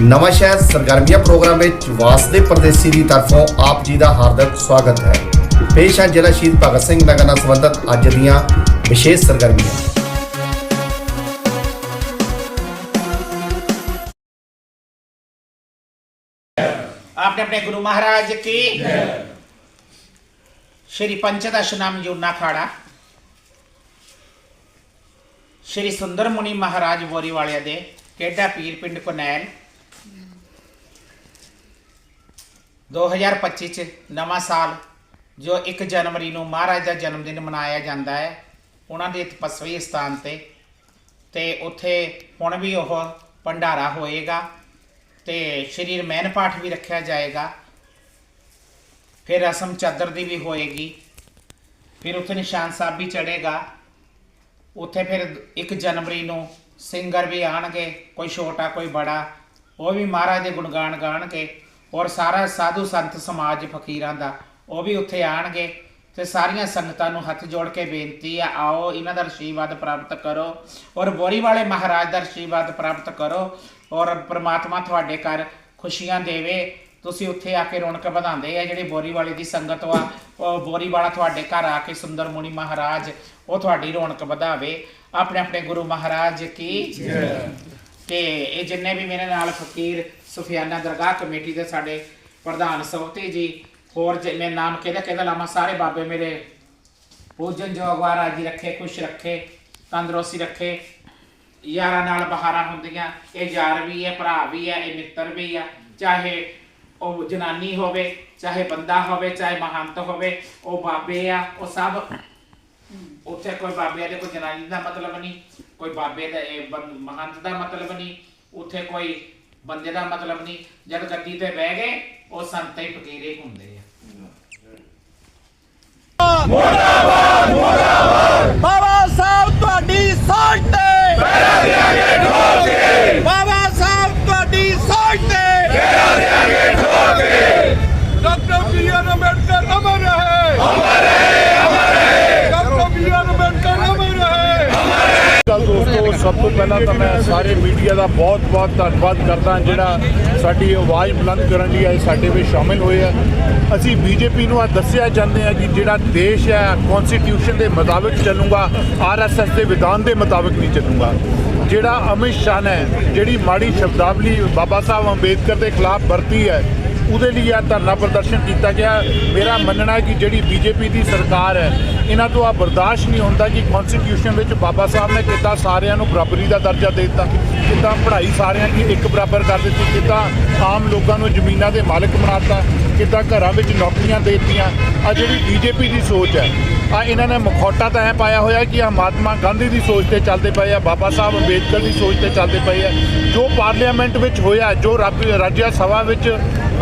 ਨਵਾਂ ਸ਼ਹਿਰ ਸਰਗਰਮੀਆਂ ਪ੍ਰੋਗਰਾਮ ਵਿੱਚ ਵਾਸਦੇ ਪਰਦੇਸੀ ਦੀ ਤਰਫੋਂ ਆਪ ਜੀ ਦਾ ਹਾਰਦਿਕ ਸਵਾਗਤ ਹੈ ਪੇਸ਼ ਹੈ ਜ਼ਿਲ੍ਹਾ ਸ਼ਹੀਦ ਭਗਤ ਸਿੰਘ ਨਗਰ ਨਾਲ ਸੰਬੰਧਿਤ ਅੱਜ ਦੀਆਂ ਵਿਸ਼ੇਸ਼ ਸਰਗਰਮੀਆਂ आपने अपने गुरु महाराज की श्री पंचदश नाम जुड़ना खाड़ा श्री सुंदर मुनि महाराज बोरी वाले दे केडा पीर पिंड कोनैल 2025 ਚ ਨਵਾਂ ਸਾਲ, ਜੋ 1 ਜਨਵਰੀ ਨੂੰ ਮਹਾਰਾਜ ਦਾ ਜਨਮ ਦਿਨ ਮਨਾਇਆ ਜਾਂਦਾ ਹੈ, ਉਹਨਾਂ ਦੇ ਤਪਸਵੀ ਸਥਾਨ ਤੇ। ਤੇ ਉੱਥੇ ਹੁਣ ਵੀ ਉਹ ਭੰਡਾਰਾ ਹੋਏਗਾ ਤੇ ਸ਼੍ਰੀ ਰਮੈਨ ਪਾਠ ਵੀ ਰੱਖਿਆ ਜਾਏਗਾ। ਫਿਰ ਰਸਮ ਚਾਦਰ ਦੀ ਵੀ ਹੋਏਗੀ, ਫਿਰ ਉੱਥੇ ਨਿਸ਼ਾਨ ਸਾਹਿਬ ਵੀ ਚੜੇਗਾ ਉੱਥੇ ਫਿਰ 1 ਜਨਵਰੀ ਨੂੰ ਸਿੰਗਰ ਵੀ ਆਣਗੇ ਕੋਈ ਛੋਟਾ, ਕੋਈ ਬੜਾ। ਉਹ ਵੀ ਮਹਾਰਾਜ ਦੇ ਗੁਣਗਾਨ ਗਾਣਗੇ ਔਰ ਸਾਰਾ ਸਾਧੂ ਸੰਤ ਸਮਾਜ ਫਕੀਰਾਂ ਦਾ ਉਹ ਵੀ ਉੱਥੇ ਆਣਗੇ ਤੇ ਸਾਰੀਆਂ ਸੰਗਤਾਂ ਨੂੰ ਹੱਥ ਜੋੜ ਕੇ ਬੇਨਤੀ ਆ, ਆਓ, ਇਹਨਾਂ ਦਾ ਆਸ਼ੀਰਵਾਦ ਪ੍ਰਾਪਤ ਕਰੋ ਔਰ ਬੋਰੀ ਵਾਲੇ ਮਹਾਰਾਜ ਦਾ ਆਸ਼ੀਰਵਾਦ ਪ੍ਰਾਪਤ ਕਰੋ ਔਰ ਪ੍ਰਮਾਤਮਾ ਤੁਹਾਡੇ ਘਰ ਖੁਸ਼ੀਆਂ ਦੇਵੇ। ਤੁਸੀਂ ਉੱਥੇ ਆ ਕੇ ਰੌਣਕ ਵਧਾਉਂਦੇ ਆ, ਜਿਹੜੀ ਬੋਰੀ ਵਾਲੇ ਦੀ ਸੰਗਤ ਵਾ, ਉਹ ਬੋਰੀ ਵਾਲਾ ਤੁਹਾਡੇ ਘਰ ਆ ਕੇ ਸੁੰਦਰ ਮੁਨੀ ਮਹਾਰਾਜ, ਉਹ ਤੁਹਾਡੀ ਰੌਣਕ ਵਧਾਵੇ। ਆਪਣੇ ਆਪਣੇ ਗੁਰੂ ਮਹਾਰਾਜ ਕੀ ਤੇ ਇਹ ਜਿੰਨੇ ਵੀ ਮੇਰੇ ਨਾਲ ਫਕੀਰ ਸੁਫਿਆਨਾ ਦਰਗਾਹ ਕਮੇਟੀ ਦੇ ਸਾਡੇ ਪ੍ਰਧਾਨ ਸੌਤੀ ਜੀ, ਹੋਰ ਜਿੰਨੇ ਨਾਮ ਕਿਹਦਾ ਕਿਹਦਾ ਲਾਮਾ ਸਾਰੇ ਬਾਬੇ ਮੇਰੇ ਪੂਜਨ ਜੋਗਵਾਰਾ ਜੀ ਰੱਖੇ, ਖੁਸ਼ ਰੱਖੇ, ਤੰਦਰੁਸਤੀ ਰੱਖੇ। ਯਾਰਾਂ ਨਾਲ ਬਹਾਰਾਂ ਹੁੰਦੀਆਂ, ਇਹ ਯਾਰ ਵੀ ਹੈ, ਭਰਾ ਵੀ ਹੈ, ਇਹ ਮਿੱਤਰ ਵੀ ਆ। ਚਾਹੇ ਉਹ ਜਨਾਨੀ ਹੋਵੇ, ਚਾਹੇ ਬੰਦਾ ਹੋਵੇ, ਚਾਹੇ ਮਹੰਤ ਹੋਵੇ, ਉਹ ਬਾਬੇ ਆ, ਉਹ ਸਭ ਉੱਥੇ ਕੋਈ ਬਾਬੇ ਦੇ ਕੋਈ ਜਨਾਨੀ ਦਾ ਮਤਲਬ ਨਹੀਂ, ਕੋਈ ਬਾਬੇ ਦਾ, ਇਹ ਬੰ- ਮਹੰਤ ਦਾ ਮਤਲਬ ਨਹੀਂ, ਉੱਥੇ ਕੋਈ ਬੰਦੇ ਦਾ ਮਤਲਬ ਨਹੀਂ। ਜਦ ਗੱਦੀ ਤੇ ਬਹਿ ਗਏ, ਉਹ ਸੰਤ ਹੀ ਫਕੀਰੇ ਹੁੰਦੇ ਆ ਬਾਬਾ ਸਾਹਿਬ ਤੁਹਾਡੀ ਸੋਚ ਤੇ ਪੈਰਾਂ ਦੇ ਅੱਗੇ ਠੋਕ ਕੇ ਬਾਬਾ ਸਾਹਿਬ ਤੁਹਾਡੀ ਸੋਚ ਤੇ ਪੈਰਾਂ ਦੇ ਅੱਗੇ ਠੋਕ ਕੇ ਡਾਕਟਰ ਬੀ ਆਰ ਅੰਬੇਡਕਰ ਅਮਰ ਰਹੇ ਅਮਰ ਰਹੇ ਅਮਰ ਰਹੇ ਡਾਕਟਰ ਬੀ ਆਰ ਅੰਬੇਡਕਰ ਅਮਰ ਰਹੇ ਕੱਲ ਦੋਸਤੋ ਸਭ ਤੋਂ ਪਹਿਲਾਂ ਤਾਂ ਮੈਂ ਸਾਰੇ ਮੀਡੀਆ ਦਾ ਬਹੁਤ-ਬਹੁਤ ਧੰਨਵਾਦ ਕਰਦਾ ਜਿਹੜਾ ਸਾਡੀ ਆਵਾਜ਼ ਬੁਲੰਦ ਕਰਨ ਲਈ ਅੱਜ ਸਾਡੇ ਵਿੱਚ ਸ਼ਾਮਿਲ ਹੋਏ ਆ। ਅਸੀਂ ਬੀਜੇਪੀ ਨੂੰ ਆ ਦੱਸਿਆ ਚਾਹੁੰਦੇ ਆ ਕਿ ਜਿਹੜਾ ਦੇਸ਼ ਹੈ ਕਨਸਟੀਟਿਊਸ਼ਨ ਦੇ ਮੁਤਾਬਿਕ ਚੱਲੂਗਾ ਆਰਐਸਐਸ ਦੇ ਵਿਧਾਨ ਦੇ ਮੁਤਾਬਕ ਨਹੀਂ ਚੱਲੂਗਾ। ਜਿਹੜਾ ਅਮਿਤ ਸ਼ਾਹ ਨੇ ਜਿਹੜੀ ਮਾੜੀ ਸ਼ਬਦਾਵਲੀ ਬਾਬਾ ਸਾਹਿਬ ਅੰਬੇਦਕਰ ਦੇ ਖਿਲਾਫ ਵਰਤੀ ਹੈ, ਉਹਦੇ ਲਈ ਇਹ ਧਰਨਾ ਪ੍ਰਦਰਸ਼ਨ ਕੀਤਾ ਗਿਆ। ਮੇਰਾ ਮੰਨਣਾ ਹੈ ਕਿ ਜਿਹੜੀ ਬੀਜੇਪੀ ਦੀ ਸਰਕਾਰ ਹੈ, ਇਹਨਾਂ ਤੋਂ ਆ ਬਰਦਾਸ਼ਤ ਨਹੀਂ ਹੁੰਦਾ ਕਿ ਕਨਸਟੀਟਿਊਸ਼ਨ ਵਿੱਚ ਬਾਬਾ ਸਾਹਿਬ ਨੇ ਕਿੱਦਾਂ ਸਾਰਿਆਂ ਨੂੰ ਬਰਾਬਰੀ ਦਾ ਦਰਜਾ ਦੇ ਦਿੱਤਾ, ਕਿੱਦਾਂ ਪੜ੍ਹਾਈ ਸਾਰਿਆਂ ਦੀ ਇੱਕ ਬਰਾਬਰ ਕਰ ਦਿੱਤੀ, ਕਿੱਦਾਂ ਆਮ ਲੋਕਾਂ ਨੂੰ ਜ਼ਮੀਨਾਂ ਦੇ ਮਾਲਕ ਬਣਾਤਾ ਕਿੱਦਾਂ ਘਰਾਂ ਵਿੱਚ ਨੌਕਰੀਆਂ ਦੇ ਦਿੱਤੀਆਂ। ਆ ਜਿਹੜੀ ਬੀਜੇਪੀ ਦੀ ਸੋਚ ਹੈ ਆ ਇਹਨਾਂ ਨੇ ਮਖੌਟਾ ਤਾਂ ਐ ਪਾਇਆ ਹੋਇਆ ਕਿ ਆ ਮਹਾਤਮਾ ਗਾਂਧੀ ਦੀ ਸੋਚ ਤੇ ਚੱਲਦੇ ਪਏ ਆ, ਬਾਬਾ ਸਾਹਿਬ ਅੰਬੇਦ ਅੰਬੇਦਕਰ ਦੀ ਸੋਚ ਤੇ ਚੱਲਦੇ ਪਏ ਆ। ਜੋ ਪਾਰਲੀਮੈਂਟ ਵਿੱਚ ਹੋਇਆ, ਜੋ ਰੱਬ ਰਾਜ ਸਭਾ ਵਿੱਚ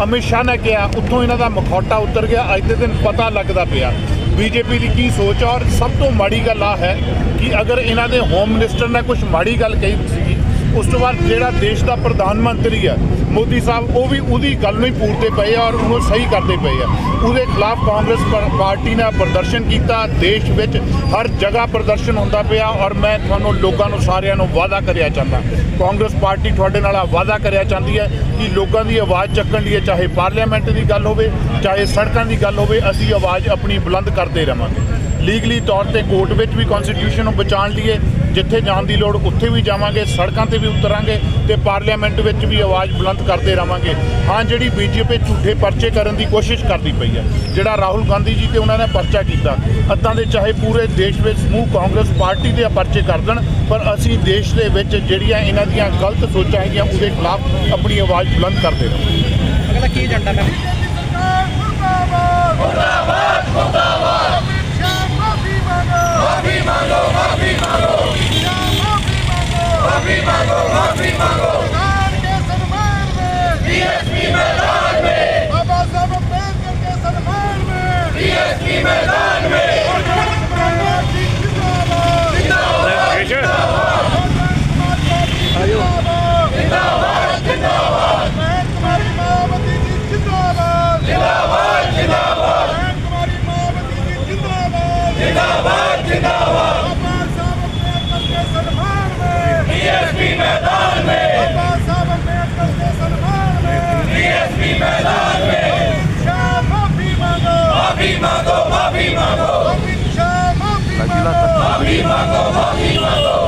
ਅਮਿਤ ਸ਼ਾਹ ਨੇ ਕਿਹਾ, ਉੱਥੋਂ ਇਹਨਾਂ ਦਾ ਮਖੌਟਾ ਉਤਰ ਗਿਆ। ਅੱਜ ਦੇ ਦਿਨ ਪਤਾ ਲੱਗਦਾ ਪਿਆ ਬੀਜੇਪੀ ਦੀ ਕੀ ਸੋਚ ਆ। ਔਰ ਸਭ ਤੋਂ ਮਾੜੀ ਗੱਲ ਆ ਹੈ ਕਿ ਅਗਰ ਇਹਨਾਂ ਦੇ ਹੋਮ ਮਿਨਿਸਟਰ ਨੇ ਕੁਝ ਮਾੜੀ ਗੱਲ ਕਹੀ ਸੀਗੀ ਉਸ ਤੋਂ ਬਾਅਦ ਜਿਹੜਾ ਦੇਸ਼ ਦਾ ਪ੍ਰਧਾਨ ਮੰਤਰੀ ਆ ਮੋਦੀ ਸਾਹਿਬ, ਉਹ ਵੀ ਉਹਦੀ ਗੱਲ ਨੂੰ ਹੀ ਪੂਰਦੇ ਪਏ ਆ ਔਰ ਉਹਨੂੰ ਸਹੀ ਕਰਦੇ ਪਏ ਆ। ਉਹਦੇ ਖਿਲਾਫ ਕਾਂਗਰਸ ਪਰ- ਪਾਰਟੀ ਨੇ ਪ੍ਰਦਰਸ਼ਨ ਕੀਤਾ, ਦੇਸ਼ ਵਿੱਚ ਹਰ ਜਗ੍ਹਾ ਪ੍ਰਦਰਸ਼ਨ ਹੁੰਦਾ ਪਿਆ ਔਰ ਮੈਂ ਤੁਹਾਨੂੰ ਲੋਕਾਂ ਨੂੰ ਸਾਰਿਆਂ ਨੂੰ ਵਾਅਦਾ ਕਰਿਆ ਚਾਹੁੰਦਾ। ਕਾਂਗਰਸ ਪਾਰਟੀ ਤੁਹਾਡੇ ਨਾਲ ਵਾਅਦਾ ਕਰਿਆ ਚਾਹੁੰਦੀ ਹੈ ਕਿ ਲੋਕਾਂ ਦੀ ਆਵਾਜ਼ ਚੱਕਣ ਲਈ ਚਾਹੇ ਪਾਰਲੀਮੈਂਟ ਦੀ ਗੱਲ ਹੋਵੇ, ਚਾਹੇ ਸੜਕਾਂ ਦੀ ਗੱਲ ਹੋਵੇ, ਅਸੀਂ ਆਵਾਜ਼ ਆਪਣੀ ਬੁਲੰਦ ਕਰਦੇ ਰਵਾਂਗੇ। ਲੀਗਲੀ ਤੌਰ ਤੇ ਕੋਰਟ ਵਿੱਚ ਵੀ ਕਨਸਟੀਟਿਊਸ਼ਨ ਨੂੰ ਬਚਾਉਣ ਲਈਏ ਜਿੱਥੇ ਜਾਣ ਦੀ ਲੋੜ ਉੱਥੇ ਵੀ ਜਾਵਾਂਗੇ ਸੜਕਾਂ ਤੇ ਵੀ ਉਤਰਾਂਗੇ ਤੇ ਪਾਰਲੀਮੈਂਟ ਵਿੱਚ ਵੀ ਆਵਾਜ਼ ਬੁਲੰਦ ਕਰਦੇ ਰਵਾਂਗੇ। ਹਾਂ ਜਿਹੜੀ ਬੀਜੇਪੀ ਝੂਠੇ ਪਰਚੇ ਕਰਨ ਦੀ ਕੋਸ਼ਿਸ਼ ਕਰਦੀ ਪਈ ਹੈ ਜਿਹੜਾ ਰਾਹੁਲ ਗਾਂਧੀ ਜੀ ਤੇ ਉਹਨਾਂ ਨੇ ਪਰਚਾ ਕੀਤਾ ਅੱਦਾਂ ਦੇ ਚਾਹੇ ਪੂਰੇ ਦੇਸ਼ ਵਿੱਚ ਸਮੂਹ ਕਾਂਗਰਸ ਪਾਰਟੀ ਦੇ ਪਰਚੇ ਕਰ ਦੇਣ ਪਰ ਅਸੀਂ ਦੇਸ਼ ਦੇ ਵਿੱਚ ਜਿਹੜੀਆਂ ਇਹਨਾਂ ਦੀਆਂ ਗਲਤ ਸੋਚਾਂ ਹੈਗੀਆਂ ਉਹਦੇ ਖਿਲਾਫ ਆਪਣੀ ਆਵਾਜ਼ ਬੁਲੰਦ ਕਰਦੇ ਰਹਾਂਗੇ ਅਗਲਾ ਕੀ ਏਜੰਡਾ ਮੈਂ ਮੁਰਦਾਬਾਦ ਮੁਰਦਾਬਾਦ! ਮਾਫੀ ਮੰਗੋ। ਮਾਫੀ ਮੰਗੋ ਮਾਫੀ ਮੰਗੋ! Get out of Papi mango, papi mango, papi mango, papi mango.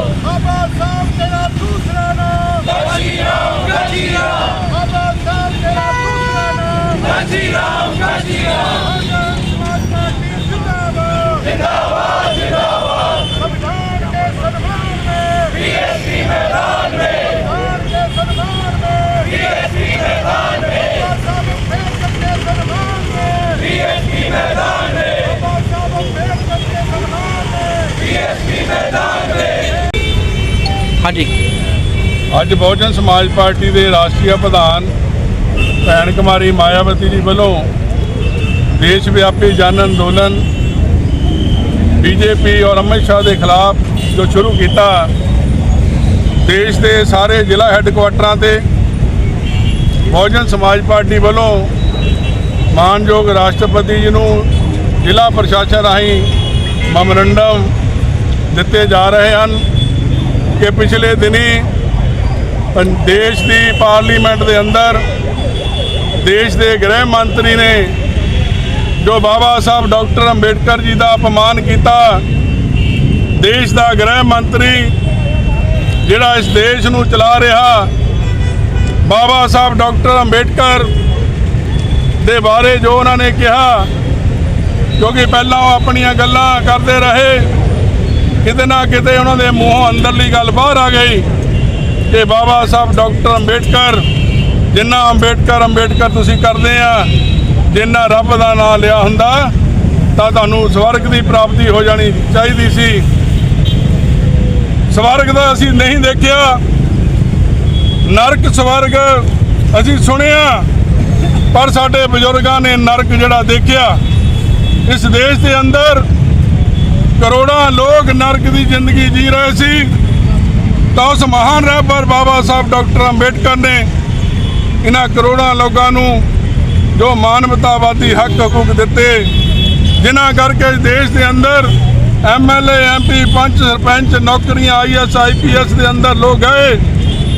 ਹਾਂਜੀ। ਅੱਜ ਬਹੁਜਨ ਸਮਾਜ ਪਾਰਟੀ ਦੇ ਰਾਸ਼ਟਰੀ ਪ੍ਰਧਾਨ ਭੈਣ ਕੁਮਾਰੀ ਮਾਇਆਵਤੀ ਜੀ ਵੱਲੋਂ ਦੇਸ਼ ਵਿਆਪੀ ਜਨ ਅੰਦੋਲਨ, ਬੀਜੇਪੀ ਔਰ ਅਮਿਤ ਸ਼ਾਹ ਦੇ ਖਿਲਾਫ ਜੋ ਸ਼ੁਰੂ ਕੀਤਾ, ਦੇਸ਼ ਦੇ ਸਾਰੇ ਜ਼ਿਲ੍ਹਾ ਹੈੱਡਕੁਆਟਰਾਂ ਤੇ ਬਹੁਜਨ ਸਮਾਜ ਪਾਰਟੀ ਵੱਲੋਂ ਮਾਨਯੋਗ ਰਾਸ਼ਟਰਪਤੀ ਜੀ ਨੂੰ ਜ਼ਿਲ੍ਹਾ ਪ੍ਰਸ਼ਾਸਨ ਰਾਹੀਂ ਮੈਮੋਰੰਡਮ ਦਿੱਤੇ ਜਾ ਰਹੇ ਹਨ। ਕਿ ਪਿਛਲੇ ਦਿਨੀ ਪੰ- ਦੇਸ਼ ਦੀ ਪਾਰਲੀਮੈਂਟ ਦੇ ਅੰਦਰ ਦੇਸ਼ ਦੇ ਗ੍ਰਹਿ ਮੰਤਰੀ ਨੇ ਜੋ ਬਾਬਾ ਸਾਹਿਬ ਡਾਕਟਰ ਅੰਬੇਡਕਰ ਜੀ ਦਾ ਅਪਮਾਨ ਕੀਤਾ, ਦੇਸ਼ ਦਾ ਗ੍ਰਹਿ ਮੰਤਰੀ ਜਿਹੜਾ ਇਸ ਦੇਸ਼ ਨੂੰ ਚਲਾ ਰਿਹਾ, ਬਾਬਾ ਸਾਹਿਬ ਡਾਕਟਰ ਅੰਬੇਡਕਰ ਦੇ ਬਾਰੇ ਜੋ ਉਹਨਾਂ ਨੇ ਕਿਹਾ, ਕਿਉਂਕਿ ਪਹਿਲਾਂ ਉਹ ਆਪਣੀਆਂ ਗੱਲਾਂ ਕਰਦੇ ਰਹੇ ਕਿਤੇ ਨਾ ਕਿਤੇ ਉਹਨਾਂ ਦੇ ਮੂੰਹੋਂ ਅੰਦਰਲੀ ਗੱਲ ਬਾਹਰ ਆ ਗਈ ਕਿ ਬਾਬਾ ਸਾਹਿਬ ਡਾਕਟਰ ਅੰਬੇਡਕਰ, ਜਿੰਨਾ ਅੰਬੇਡਕਰ ਅੰਬੇਡਕਰ ਤੁਸੀਂ ਕਰਦੇ ਆ, ਜਿੰਨਾ ਰੱਬ ਦਾ ਨਾਮ ਲਿਆ ਹੁੰਦਾ, ਤਾਂ ਤੁਹਾਨੂੰ ਸਵਰਗ ਦੀ ਪ੍ਰਾਪਤੀ ਹੋ ਜਾਣੀ ਚਾਹੀਦੀ ਸੀ। ਸਵਰਗ ਦਾ ਅਸੀਂ ਨਹੀਂ ਦੇਖਿਆ। ਨਰਕ ਸਵਰਗ ਅਸੀਂ ਸੁਣਿਆ, ਪਰ ਸਾਡੇ ਬਜ਼ੁਰਗਾਂ ਨੇ ਨਰਕ ਜਿਹੜਾ ਦੇਖਿਆ। ਇਸ ਦੇਸ਼ ਦੇ ਅੰਦਰ ਕਰੋੜਾਂ ਲੋਕ ਨਰਕ ਦੀ ਜ਼ਿੰਦਗੀ ਜੀ ਰਹੇ ਸੀ। ਤਾਂ ਉਸ ਮਹਾਨ ਰਹਿਬਰ ਬਾਬਾ ਸਾਹਿਬ ਡਾਕਟਰ ਅੰਬੇਡਕਰ ਨੇ ਇਹਨਾਂ ਕਰੋੜਾਂ ਲੋਕਾਂ ਨੂੰ ਜੋ ਮਾਨਵਤਾਵਾਦੀ ਹੱਕ ਹਕੂਕ ਦਿੱਤੇ, ਜਿਨ੍ਹਾਂ ਕਰਕੇ ਦੇਸ਼ ਦੇ ਅੰਦਰ ਐਮਐਲਏ ਐਮਪੀ ਪੰਚ ਸਰਪੰਚ ਨੌਕਰੀਆਂ ਆਈਐਸ ਆਈਪੀਐਸ ਦੇ ਅੰਦਰ ਲੋਕ ਗਏ।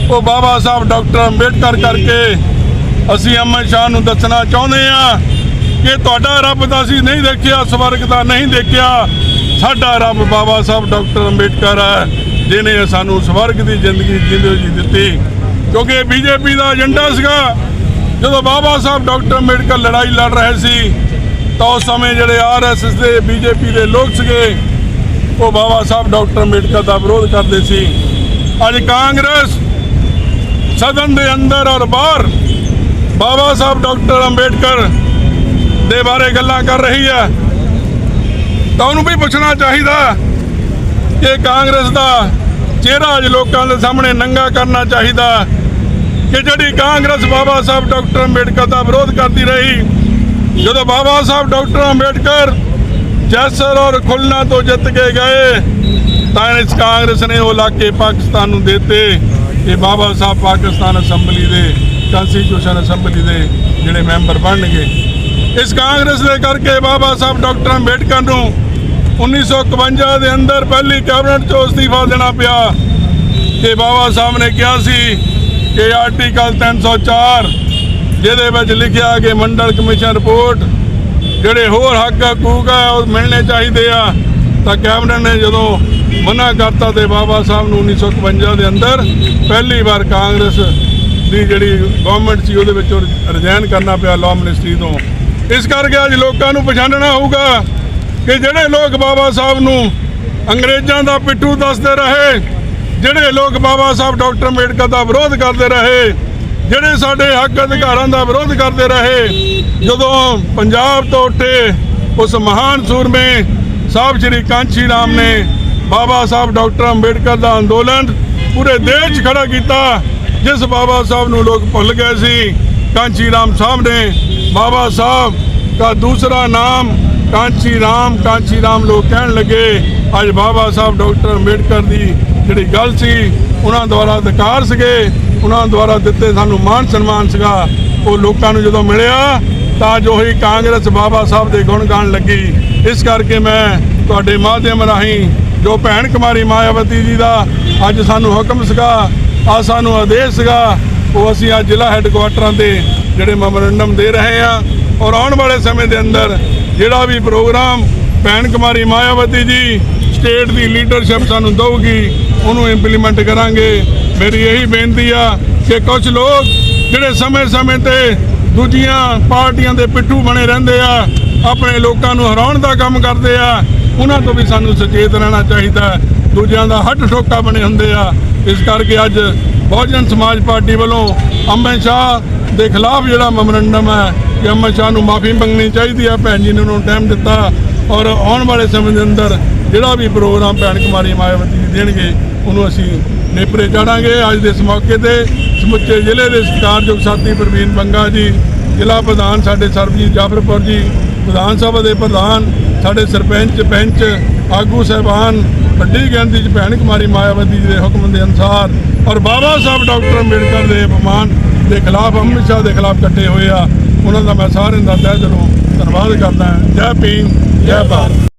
ਉਹ ਬਾਬਾ ਸਾਹਿਬ ਡਾਕਟਰ ਅੰਬੇਡਕਰ ਕਰਕੇ ਅਸੀਂ ਅਮਰ ਸ਼ਾਹ ਨੂੰ ਦੱਸਣਾ ਚਾਹੁੰਦੇ ਆ ਕਿ ਤੁਹਾਡਾ ਰੱਬ ਤਾਂ ਅਸੀਂ ਨਹੀਂ ਦੇਖਿਆ, ਸਵਰਗ ਦਾ ਨਹੀਂ ਦੇਖਿਆ। ਸਾਡਾ ਰੱਬ ਬਾਬਾ ਸਾਹਿਬ ਡਾਕਟਰ ਅੰਬੇਡਕਰ ਹੈ ਜਿਨੇ ਸਾਨੂੰ ਸਵਰਗ ਦੀ ਜ਼ਿੰਦਗੀ ਜਿੰਦੇ ਜੀ ਦਿੱਤੀ। ਕਿਉਂਕਿ ਬੀਜੇਪੀ ਦਾ ਏਜੰਡਾ ਸੀਗਾ। ਜਦੋਂ ਬਾਬਾ ਸਾਹਿਬ ਡਾਕਟਰ ਅੰਬੇਡਕਰ ਲੜਾਈ ਲੜ ਰਹੇ ਸੀ, ਤਾਂ ਉਸ ਸਮੇਂ ਜਿਹੜੇ ਆਰਐਸਐਸ ਦੇ, ਬੀਜੇਪੀ ਦੇ ਲੋਕ ਸੀਗੇ, ਉਹ ਬਾਬਾ ਸਾਹਿਬ ਡਾਕਟਰ ਅੰਬੇਡਕਰ ਦਾ ਵਿਰੋਧ ਕਰਦੇ ਸੀ। ਅੱਜ ਕਾਂਗਰਸ ਸਦਨ ਦੇ ਅੰਦਰ ਔਰ ਬਾਹਰ ਬਾਬਾ ਸਾਹਿਬ ਡਾਕਟਰ ਅੰਬੇਡਕਰ ਦੇ ਬਾਰੇ ਗੱਲਾਂ ਕਰ ਰਹੀ ਹੈ। ਤਾਂ ਉਹਨੂੰ ਵੀ ਪੁੱਛਣਾ ਚਾਹੀਦਾ ਕਿ ਕਾਂਗਰਸ ਦਾ ਚਿਹਰਾ ਅੱਜ ਲੋਕਾਂ ਦੇ ਸਾਹਮਣੇ ਨੰਗਾ ਕਰਨਾ ਚਾਹੀਦਾ ਕਿ ਜਿਹੜੀ ਕਾਂਗਰਸ ਬਾਬਾ ਸਾਹਿਬ ਡਾਕਟਰ ਅੰਬੇਡਕਰ ਦਾ ਵਿਰੋਧ ਕਰਦੀ ਰਹੀ, ਜਦੋਂ ਬਾਬਾ ਸਾਹਿਬ ਡਾਕਟਰ ਅੰਬੇਡਕਰ ਜੈਸਰ ਔਰ ਖੁਲਨਾ ਤੋਂ ਜਿੱਤ ਕੇ ਗਏ, ਤਾਂ ਇਸ ਕਾਂਗਰਸ ਨੇ ਉਹ ਇਲਾਕੇ ਪਾਕਿਸਤਾਨ ਨੂੰ ਦਿੱਤੇ ਕਿ ਬਾਬਾ ਸਾਹਿਬ ਪਾਕਿਸਤਾਨ ਅਸੈਂਬਲੀ ਦੇ ਕਨਸਟੀਟਿਊਸ਼ਨ ਅਸੈਂਬਲੀ ਦੇ ਜਿਹੜੇ ਮੈਂਬਰ ਬਣਨਗੇ। ਇਸ ਕਾਂਗਰਸ ਦੇ ਕਰਕੇ ਬਾਬਾ ਸਾਹਿਬ ਡਾਕਟਰ ਅੰਬੇਡਕਰ ਨੂੰ 1951 ਦੇ ਅੰਦਰ ਪਹਿਲੀ ਕੈਬਨਿਟ ਚੋਂ ਅਸਤੀਫਾ ਦੇਣਾ ਪਿਆ। ਕਿ ਬਾਬਾ ਸਾਹਿਬ ਨੇ ਕਿਹਾ ਸੀ ਕਿ ਆਰਟੀਕਲ 304 ਜਿਹਦੇ ਵਿੱਚ ਲਿਖਿਆ ਕਿ ਮੰਡਲ ਕਮਿਸ਼ਨ ਰਿਪੋਰਟ ਜਿਹੜੇ ਹੋਰ ਹੱਕ ਹਕੂਕ ਆ, ਉਹ ਮਿਲਣੇ ਚਾਹੀਦੇ ਆ। ਤਾਂ ਕੈਬਨਿਟ ਨੇ ਜਦੋਂ ਮਨਾ ਕਰਤਾ ਤੇ ਬਾਬਾ ਸਾਹਿਬ ਨੂੰ 1951 ਦੇ ਅੰਦਰ ਪਹਿਲੀ ਵਾਰ ਕਾਂਗਰਸ ਦੀ ਜਿਹੜੀ ਗਵਰਨਮੈਂਟ ਸੀ, ਉਹਦੇ ਵਿੱਚੋਂ ਰਿਜ਼ਾਈਨ ਕਰਨਾ ਪਿਆ ਲਾਅ ਮਿਨਿਸਟਰੀ ਤੋਂ। ਇਸ ਕਰਕੇ ਅੱਜ ਲੋਕਾਂ ਨੂੰ ਪਛਾਣਨਾ ਹੋਊਗਾ ਕਿ ਜਿਹੜੇ ਲੋਕ ਬਾਬਾ ਸਾਹਿਬ ਨੂੰ ਅੰਗਰੇਜ਼ਾਂ ਦਾ ਪਿੱਠੂ ਦੱਸਦੇ ਰਹੇ, ਜਿਹੜੇ ਲੋਕ ਬਾਬਾ ਸਾਹਿਬ ਡਾਕਟਰ ਅੰਬੇਡਕਰ ਦਾ ਵਿਰੋਧ ਕਰਦੇ ਰਹੇ, ਜਿਹੜੇ ਸਾਡੇ ਹੱਕ ਅਧਿਕਾਰਾਂ ਦਾ ਵਿਰੋਧ ਕਰਦੇ ਰਹੇ, ਜਦੋਂ ਪੰਜਾਬ ਤੋਂ ਉੱਠੇ ਉਸ ਮਹਾਨ ਸੂਰਮੇ ਸਾਹਿਬ ਸ਼੍ਰੀ ਕਾਂਚੀ ਰਾਮ ਨੇ ਬਾਬਾ ਸਾਹਿਬ ਡਾਕਟਰ ਅੰਬੇਡਕਰ ਦਾ ਅੰਦੋਲਨ ਪੂਰੇ ਦੇਸ਼ 'ਚ ਖੜਾ ਕੀਤਾ, ਜਿਸ ਬਾਬਾ ਸਾਹਿਬ ਨੂੰ ਲੋਕ ਭੁੱਲ ਗਏ ਸੀ ਕਾਂਚੀ ਰਾਮ ਸਾਹਿਬ ਨੇ ਬਾਬਾ ਸਾਹਿਬ ਦਾ ਦੂਸਰਾ ਨਾਮ ਕਾਂਚੀ ਰਾਮ ਕਾਂਚੀ ਰਾਮ ਲੋਕ ਕਹਿਣ ਲੱਗੇ, ਅੱਜ ਬਾਬਾ ਸਾਹਿਬ ਡਾਕਟਰ ਅੰਬੇਡਕਰ ਦੀ ਜਿਹੜੀ ਗੱਲ ਸੀ, ਉਹਨਾਂ ਦੁਆਰਾ ਅਧਿਕਾਰ ਸੀਗੇ, ਉਹਨਾਂ ਦੁਆਰਾ ਦਿੱਤੇ ਸਾਨੂੰ ਮਾਣ ਸਨਮਾਨ ਸੀਗਾ। ਉਹ ਲੋਕਾਂ ਨੂੰ ਜਦੋਂ ਮਿਲਿਆ, ਤਾਂ ਜੋ ਹੀ ਕਾਂਗਰਸ ਬਾਬਾ ਸਾਹਿਬ ਦੇ ਗੁਣ ਗਾਣ ਲੱਗੀ। ਇਸ ਕਰਕੇ ਮੈਂ ਤੁਹਾਡੇ ਮਾਧਿਅਮ ਰਾਹੀਂ ਜੋ ਭੈਣ ਕੁਮਾਰੀ ਮਾਇਆਵਤੀ ਜੀ ਦਾ ਅੱਜ ਸਾਨੂੰ ਹੁਕਮ ਸੀਗਾ ਆ ਸਾਨੂੰ ਆਦੇਸ਼ ਸੀਗਾ ਉਹ ਅਸੀਂ ਅੱਜ ਜ਼ਿਲ੍ਹਾ ਹੈੱਡਕੁਆਟਰਾਂ ਤੇ ਜਿਹੜੇ ਮੈਮੋਰੰਡਮ ਦੇ ਰਹੇ ਆ ਔਰ ਆਉਣ ਵਾਲੇ ਸਮੇਂ ਦੇ ਅੰਦਰ ਜਿਹੜਾ ਵੀ ਪ੍ਰੋਗਰਾਮ ਭੈਣ ਕੁਮਾਰੀ ਮਾਇਆਵਤੀ ਜੀ ਸਟੇਟ ਦੀ ਲੀਡਰਸ਼ਿਪ ਸਾਨੂੰ ਦਊਗੀ, ਉਹਨੂੰ ਇੰਪਲੀਮੈਂਟ ਕਰਾਂਗੇ। ਮੇਰੀ ਇਹੀ ਬੇਨਤੀ ਆ ਕਿ ਕੁਝ ਲੋਕ ਜਿਹੜੇ ਸਮੇਂ-ਸਮੇਂ ਤੇ ਦੂਜੀਆਂ ਪਾਰਟੀਆਂ ਦੇ ਪਿੱਠੂ ਬਣੇ ਰਹਿੰਦੇ ਆ, ਆਪਣੇ ਲੋਕਾਂ ਨੂੰ ਹਰਾਉਣ ਦਾ ਕੰਮ ਕਰਦੇ ਆ, ਉਹਨਾਂ ਤੋਂ ਵੀ ਸਾਨੂੰ ਸੁਚੇਤ ਰਹਿਣਾ ਚਾਹੀਦਾ। ਦੂਜਿਆਂ ਦਾ ਹੱਟ ਠੋਕਾ ਬਣੇ ਹੁੰਦੇ ਆ। ਇਸ ਕਰਕੇ ਅੱਜ ਬਹੁਜਨ ਸਮਾਜ ਪਾਰਟੀ ਵੱਲੋਂ ਅੰਮ੍ਰਿਤ ਸ਼ਾਹ ਦੇ ਖਿਲਾਫ ਜਿਹੜਾ ਮੈਮੋਰੰਡਮ ਹੈ ਕਿ ਅੰਮ੍ਰਿਤ ਸ਼ਾਹ ਨੂੰ ਮਾਫੀ ਮੰਗਣੀ ਚਾਹੀਦੀ ਹੈ, ਭੈਣ ਜੀ ਨੇ ਉਹਨਾਂ ਨੂੰ ਟਾਈਮ ਦਿੱਤਾ ਔਰ ਆਉਣ ਵਾਲੇ ਸਮੇਂ ਦੇ ਅੰਦਰ ਜਿਹੜਾ ਵੀ ਪ੍ਰੋਗਰਾਮ ਭੈਣ ਕੁਮਾਰੀ ਮਾਇਆਵਤੀ ਜੀ ਦੇਣਗੇ, ਉਹਨੂੰ ਅਸੀਂ ਨੇਪਰੇ ਚਾੜਾਂਗੇ। ਅੱਜ ਦੇ ਇਸ ਮੌਕੇ ਤੇ ਸਮੁੱਚੇ ਜ਼ਿਲ੍ਹੇ ਦੇ ਸਤਿਕਾਰਯੋਗ ਸਾਥੀ ਪ੍ਰਵੀਨ ਬੰਗਾ ਜੀ, ਜ਼ਿਲ੍ਹਾ ਪ੍ਰਧਾਨ ਸਾਡੇ ਸਰਬਜੀਤ ਜਾਫਰਪੁਰ ਜੀ ਵਿਧਾਨ ਸਭਾ ਦੇ ਪ੍ਰਧਾਨ ਸਾਡੇ ਸਰਪੰਚ ਪੈਂਚ ਆਗੂ ਸਹਿਬਾਨ, ਵੱਡੀ ਗਿਣਤੀ 'ਚ ਭੈਣ ਕੁਮਾਰੀ, ਮਾਇਆਵਤੀ ਜੀ ਦੇ ਹੁਕਮ ਦੇ ਅਨੁਸਾਰ ਔਰ ਬਾਬਾ ਸਾਹਿਬ ਡਾਕਟਰ ਅੰਬੇਡਕਰ ਦੇ ਅਪਮਾਨ ਦੇ ਖਿਲਾਫ ਅਮਿਤ ਸ਼ਾਹ ਦੇ ਖਿਲਾਫ ਇਕੱਠੇ ਹੋਏ ਆ। ਉਹਨਾਂ ਦਾ ਮੈਂ ਸਾਰਿਆਂ ਦਾ ਤਹਿ ਦਿਲੋਂ ਧੰਨਵਾਦ ਕਰਦਾ ਹਾਂ। ਜੈ ਭੀਮ, ਜੈ ਭਾਰਤ।